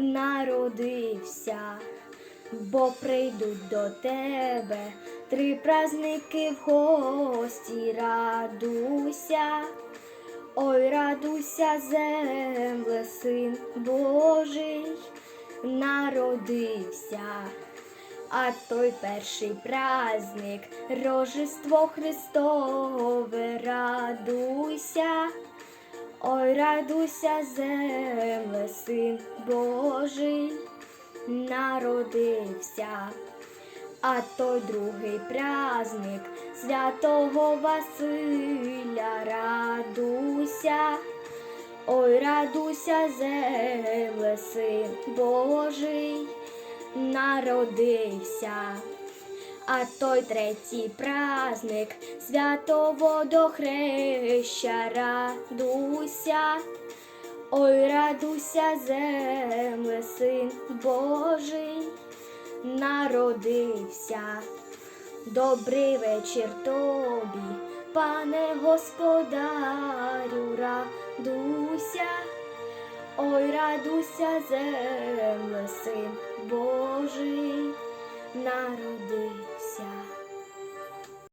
народився, бо прийдуть до тебе три праздники в гості, радуйся, ой, радуйся, земле, син Божий народився. А той перший праздник, Рождество Христове, радуйся. Ой, радуйся, земле, син Божий народився. А той другий праздник святого Василя, радуйся. Ой, радуйся, земле, син Божий народився. А той третій праздник святого водохреща, радуйся, ой, радуйся, земле, син Божий народився. Добрий вечір тобі, пане господарю, радуйся, ой, радуйся, земле, син Божий народився.